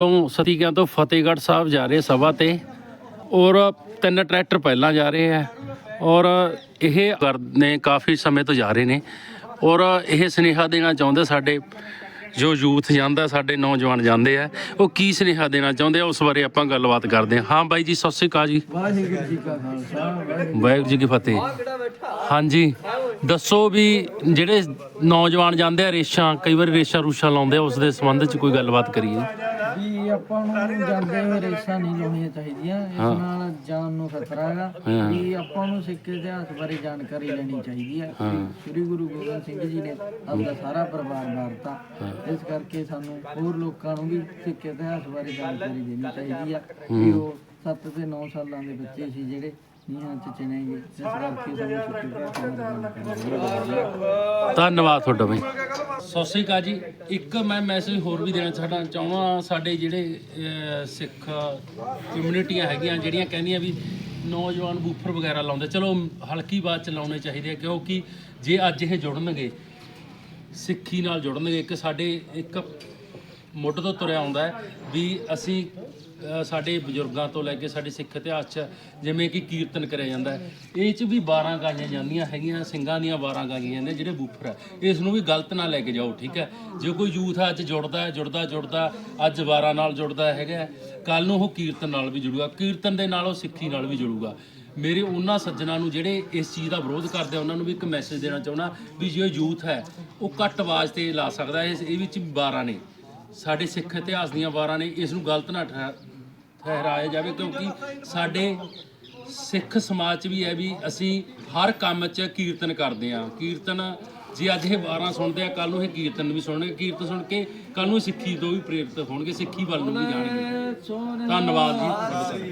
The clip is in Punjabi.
ਤੋਂ ਸਤੀਕਿਆਂ ਤੋਂ ਫਤਿਹਗੜ੍ਹ ਸਾਹਿਬ ਜਾ ਰਹੇ ਸਭਾ ਤੇ ਔਰ ਤਿੰਨ ਟਰੈਕਟਰ ਪਹਿਲਾਂ ਜਾ ਰਹੇ ਹੈ ਔਰ ਇਹ ਕਰ- ਨੇ ਕਾਫੀ ਸਮੇਂ ਤੋਂ ਜਾ ਰਹੇ ਨੇ ਔਰ ਇਹ ਸੁਨੇਹਾ ਦੇਣਾ ਚਾਹੁੰਦੇ ਸਾਡੇ ਜੋ ਯੂਥ ਜਾਂਦਾ, ਸਾਡੇ ਨੌਜਵਾਨ ਜਾਂਦੇ ਆ ਉਹ ਕੀ ਸੁਨੇਹਾ ਦੇਣਾ ਚਾਹੁੰਦੇ ਆ? ਉਸ ਬਾਰੇ ਆਪਾਂ ਗੱਲਬਾਤ ਕਰਦੇ ਹਾਂ। ਹਾਂ ਬਾਈ ਜੀ, ਸਤਿ ਸ਼੍ਰੀ ਅਕਾਲ ਜੀ। ਵਾਹਿਗੁਰੂ ਜੀ ਕਾ ਖਾਲਸਾ ਵਾਹਿਗੁਰੂ ਜੀ ਕੀ ਫਤਿਹ। ਹਾਂਜੀ। ਦੱਸੋ ਵੀ ਜਿਹੜੇ ਨੌਜਵਾਨ ਜਾਂਦੇ ਆ ਰੇਸ਼ਾਂ, ਕਈ ਵਾਰ ਰੇਸ਼ਾਂ ਰੂਸ਼ਾਂ ਲਾਉਂਦੇ ਆ, ਉਸ ਦੇ ਸੰਬੰਧ 'ਚ ਕੋਈ ਗੱਲਬਾਤ ਕਰੀਏ। ਵੀ ਆਪਾਂ ਨੂੰ ਜਾਂਦੇ ਹੋਏ ਰੇਸਾਂ ਨਹੀਂ ਲਾਉਣੀਆਂ ਚਾਹੀਦੀਆਂ ਇਸ ਹਾਂ। ਨਾਲ ਜਾਨ ਨੂੰ ਖਤਰਾ ਹੈਗਾ। ਹਾਂ। ਵੀ ਆਪਾਂ ਨੂੰ ਸਿੱਖ ਇਤਿਹਾਸ ਬਾਰੇ ਜਾਣਕਾਰੀ ਲੈਣੀ ਚਾਹੀਦੀ ਹੈ ਹਾਂ। ਸ੍ਰੀ ਗੁਰੂ ਗੋਬਿੰਦ ਸਿੰਘ ਜੀ ਨੇ ਆਪਦਾ ਸਾਰਾ ਪਰਿਵਾਰ ਵਾਰਤਾ ਇਸ ਕਰਕੇ ਸਾਨੂੰ ਹੋਰ ਲੋਕਾਂ ਨੂੰ ਵੀ ਸਿੱਖ ਇਤਿਹਾਸ ਬਾਰੇ ਜਾਣਕਾਰੀ ਦੇਣੀ ਚਾਹੀਦੀ ਆ। ਕਿ ਉਹ 7 ਤੇ 9 ਸਾਲਾਂ ਦੇ ਬੱਚੇ ਸੀ ਜਿਹੜੇ ਨੀਹਾਂ ਚ ਚਿਣੇਗੇ ਇਸ ਕਰਕੇ ਸਾਨੂੰ ਸਿੱਖ ਇਤਿਹਾਸ ਬਾਰੇ ਜਾਣਕਾਰੀ ਦੇਣੀ ਧੰਨਵਾਦ ਤੁਹਾਡਾ ਬਈ। ਸਤਿ ਸ਼੍ਰੀ ਅਕਾਲ ਜੀ। ਇੱਕ ਮੈਂ ਮੈਸੇਜ ਹੋਰ ਵੀ ਦੇਣਾ ਚਾਹਣਾ ਚਾਹੁੰਦਾ ਸਾਡੇ ਜਿਹੜੇ ਅਹ, ਸਿੱਖ ਕਮਿਊਨਿਟੀਆਂ ਹੈਗੀਆਂ ਜਿਹੜੀਆਂ ਕਹਿੰਦੀਆਂ ਵੀ ਨੌਜਵਾਨ ਬੂਫਰ ਵਗੈਰਾ ਲਾਉਂਦੇ। ਚਲੋ ਹਲਕੀ ਬਾਤ ਚ ਲਾਉਣੇ ਚਾਹੀਦੇ ਆ ਕਿਉਂਕਿ ਜੇ ਅੱਜ ਇਹ ਜੁੜਨਗੇ ਸਿੱਖੀ ਨਾਲ ਜੁੜਨਗੇ ਇੱਕ ਸਾਡੇ ਇੱਕ ਮੁੱਢ ਤੋਂ ਤੁਰਿਆ ਆਉਂਦਾ ਹੈ ਵੀ ਅਸੀਂ ਸਾਡੇ ਬਜ਼ੁਰਗਾਂ ਤੋਂ ਲੈ ਕੇ ਸਾਡੇ ਸਿੱਖ ਇਤਿਹਾਸ 'ਚ ਜਿਵੇਂ ਕਿ ਕੀਰਤਨ ਕਰਿਆ ਜਾਂਦਾ ਹੈ। ਇਹ 'ਚ ਵੀ 12 ਗਾਈਆਂ ਜਾਂਦੀਆਂ ਹੈਗੀਆਂ, ਸਿੰਘਾਂ ਦੀਆਂ 12 ਗਾਈਆਂ ਨੇ ਜਿਹੜੇ ਬੂਫਰ ਹੈ। ਇਸ ਨੂੰ ਵੀ ਗਲਤ ਨਾ ਲੈ ਕੇ ਜਾਓ, ਠੀਕ ਹੈ? ਜੇ ਕੋਈ ਯੂਥ ਅੱਜ ਜੁੜਦਾ ਹੈ, ਜੁੜਦਾ ਜੁੜਦਾ, ਅੱਜ 12 ਨਾਲ ਜੁੜਦਾ ਹੈਗਾ ਕੱਲ ਨੂੰ ਉਹ ਕੀਰਤਨ ਨਾਲ ਵੀ ਜੁੜੂਗਾ, ਕੀਰਤਨ ਦੇ ਨਾਲ ਉਹ ਸਿੱਖੀ ਨਾਲ ਵੀ ਜੁੜੂਗਾ। ਮੇਰੇ ਉਹਨਾਂ ਸੱਜਣਾ ਨੂੰ ਜਿਹੜੇ ਇਸ ਚੀਜ਼ ਦਾ ਵਿਰੋਧ ਕਰਦੇ ਆ, ਉਹਨਾਂ ਨੂੰ ਵੀ ਇੱਕ ਮੈਸੇਜ ਦੇਣਾ ਚਾਹੁੰਦਾ ਵੀ ਜੇ ਯੂਥ ਹੈ, ਉਹ ਘੱਟ ਆਵਾਜ਼ ਤੇ ਲਾ ਸਕਦਾ ਹੈ, ਇਸ ਇਹ ਵਿੱਚ 12 ਨੇ। ਸਾਡੇ ਸਿੱਖ ਇਤਿਹਾਸ ਦੀਆਂ ਵਾਰਾਂ ਨੇ ਇਸ ਨੂੰ ਗਲਤ ਨਾ ਠਹਿ- ਠਹਿਰਾਇਆ ਜਾਵੇ, ਕਿਉਂਕਿ ਸਾਡੇ ਸਿੱਖ ਸਮਾਜ 'ਚ ਵੀ ਹੈ ਵੀ ਅਸੀਂ ਹਰ ਕੰਮ 'ਚ ਕੀਰਤਨ ਕਰਦੇ ਆ ਕੀਰਤਨ ਜੇ ਅੱਜ ਇਹ ਵਾਰਾਂ ਸੁਣਦੇ ਆ ਕੱਲ ਨੂੰ ਇਹ ਕੀਰਤਨ ਵੀ ਸੁਣਨਗੇ। ਕੀਰਤਨ ਸੁਣ ਕੇ ਕੱਲ ਨੂੰ ਸਿੱਖੀ ਤੋਂ ਵੀ ਪ੍ਰੇਰਿਤ ਹੋਣਗੇ, ਸਿੱਖੀ ਵੱਲ ਨੂੰ ਵੀ ਜਾਣਗੇ। ਧੰਨਵਾਦ ਜੀ।